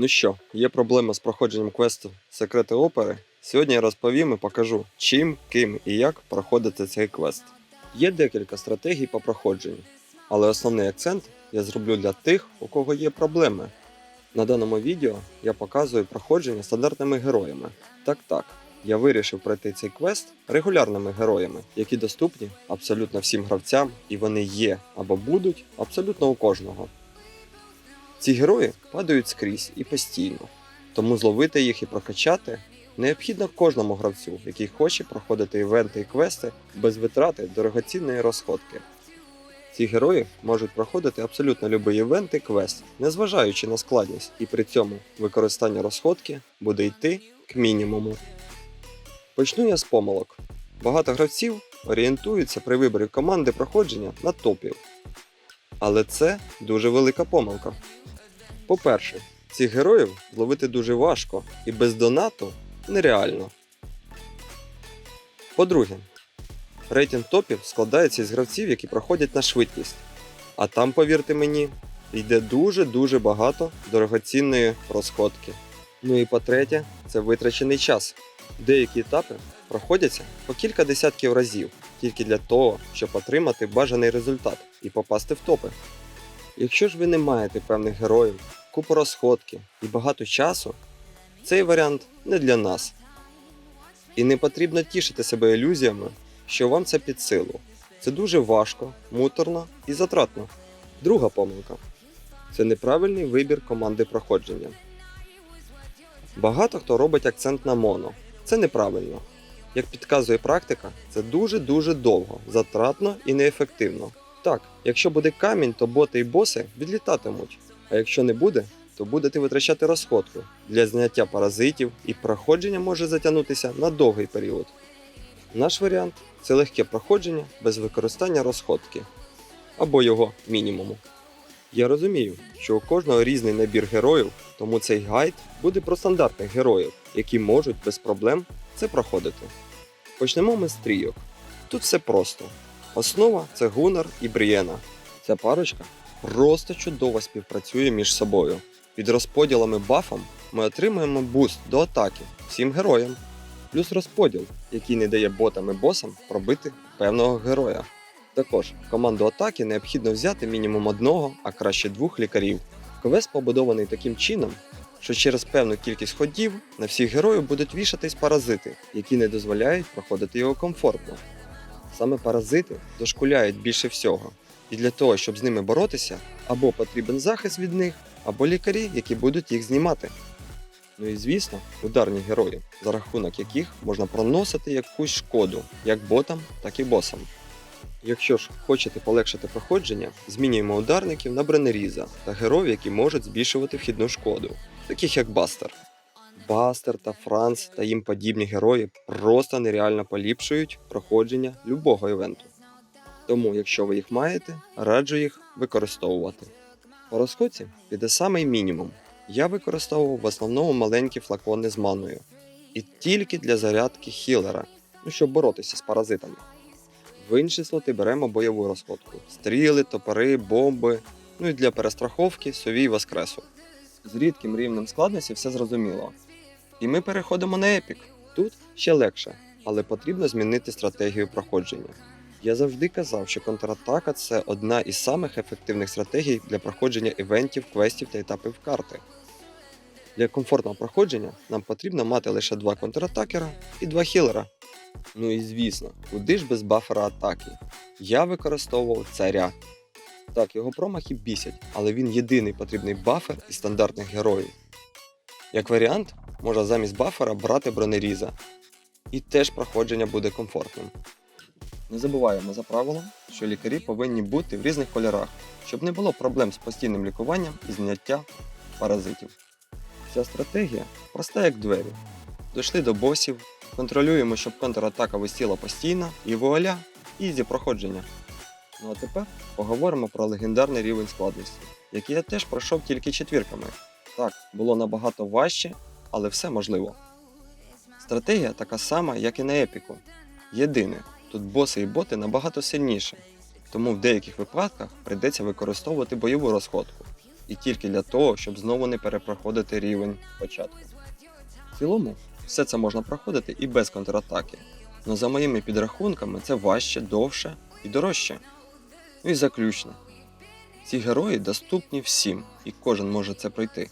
Ну що, є проблема з проходженням квесту Секрети опери. Сьогодні я розповім і покажу, чим, ким і як проходити цей квест. Є декілька стратегій по проходженню, але основний акцент я зроблю для тих, у кого є проблеми. На даному відео я показую проходження стандартними героями. Так так, я вирішив пройти цей квест регулярними героями, які доступні абсолютно всім гравцям, і вони є або будуть абсолютно у кожного. Ці герої падають скрізь і постійно, тому зловити їх і прокачати необхідно кожному гравцю, який хоче проходити івенти і квести без витрати дорогоцінної розходки. Ці герої можуть проходити абсолютно любий івент і квест, незважаючи на складність, і при цьому використання розходки буде йти к мінімуму. Почну я з помилок. Багато гравців орієнтуються при виборі команди проходження на топів. Але це дуже велика помилка. По-перше, цих героїв зловити дуже важко і без донату нереально. По-друге, рейтинг топів складається із гравців, які проходять на швидкість. А там, повірте мені, йде дуже-дуже багато дорогоцінної розходки. Ну і по-третє, це витрачений час. Деякі етапи проходяться по кілька десятків разів тільки для того, щоб отримати бажаний результат і попасти в топи. Якщо ж ви не маєте певних героїв, купу розходки і багато часу, цей варіант не для нас. І не потрібно тішити себе ілюзіями, що вам це під силу. Це дуже важко, муторно і затратно. Друга помилка це неправильний вибір команди проходження. Багато хто робить акцент на моно. Це неправильно. Як підказує практика, це дуже-дуже довго, затратно і неефективно. Так, якщо буде камінь, то боти і боси відлітатимуть, а якщо не буде, то будете витрачати розходку для зняття паразитів і проходження може затягнутися на довгий період. Наш варіант це легке проходження без використання розходки або його мінімуму. Я розумію, що у кожного різний набір героїв, тому цей гайд буде про стандартних героїв, які можуть без проблем це проходити. Почнемо ми з трійок. Тут все просто. Основа це Гунар і Брієна. Ця парочка просто чудово співпрацює між собою. Під розподілами бафом ми отримуємо буст до атаки всім героям, плюс розподіл, який не дає ботам і босам пробити певного героя. Також в команду атаки необхідно взяти мінімум одного, а краще двох лікарів. Квест побудований таким чином, що через певну кількість ходів на всіх героїв будуть вішатись паразити, які не дозволяють проходити його комфортно. Саме паразити дошкуляють більше всього, і для того, щоб з ними боротися, або потрібен захист від них, або лікарі, які будуть їх знімати. Ну і звісно, ударні герої, за рахунок яких можна проносити якусь шкоду як ботам, так і босам. Якщо ж хочете полегшити проходження, змінюємо ударників на бронеріза та героїв, які можуть збільшувати вхідну шкоду, таких як Бастер. Бастер та Франц та їм подібні герої просто нереально поліпшують проходження любого івенту. Тому, якщо ви їх маєте, раджу їх використовувати. По розходці піде самий мінімум. Я використовував в основному маленькі флакони з маною. І тільки для зарядки хілера, ну щоб боротися з паразитами. В інші слоти беремо бойову розходку: стріли, топори, бомби, ну і для перестраховки сові й воскресу. З рідким рівнем складності все зрозуміло. І ми переходимо на епік. Тут ще легше, але потрібно змінити стратегію проходження. Я завжди казав, що контратака це одна із самих ефективних стратегій для проходження івентів, квестів та етапів карти. Для комфортного проходження нам потрібно мати лише два контратакера і два хілера. Ну і звісно, куди ж без бафера атаки? Я використовував царя. Так, його промахи бісять, але він єдиний потрібний бафер із стандартних героїв. Як варіант, можна замість бафера брати бронеріза. І теж проходження буде комфортним. Не забуваємо за правилом, що лікарі повинні бути в різних кольорах, щоб не було проблем з постійним лікуванням і зняття паразитів. Ця стратегія проста як двері. Дійшли до босів, контролюємо, щоб контратака висіла постійно і вуаля, ізі проходження. Ну а тепер поговоримо про легендарний рівень складності, який я теж пройшов тільки четвірками. Так, було набагато важче, але все можливо. Стратегія така сама, як і на епіку. Єдине, тут боси і боти набагато сильніші, тому в деяких випадках прийдеться використовувати бойову розходку. і тільки для того, щоб знову не перепроходити рівень спочатку. В цілому, все це можна проходити і без контратаки. Но за моїми підрахунками це важче, довше і дорожче. Ну і заключно. Ці герої доступні всім, і кожен може це пройти.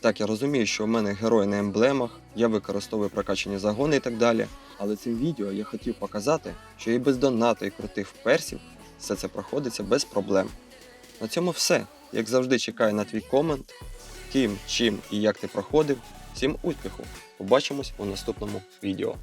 Так, я розумію, що у мене герої на емблемах, я використовую прокачані загони і так далі. Але цим відео я хотів показати, що і без донату і крутих персів все це проходиться без проблем. На цьому все. Як завжди, чекаю на твій комент, ким, чим і як ти проходив. Всім успіху! Побачимось у наступному відео.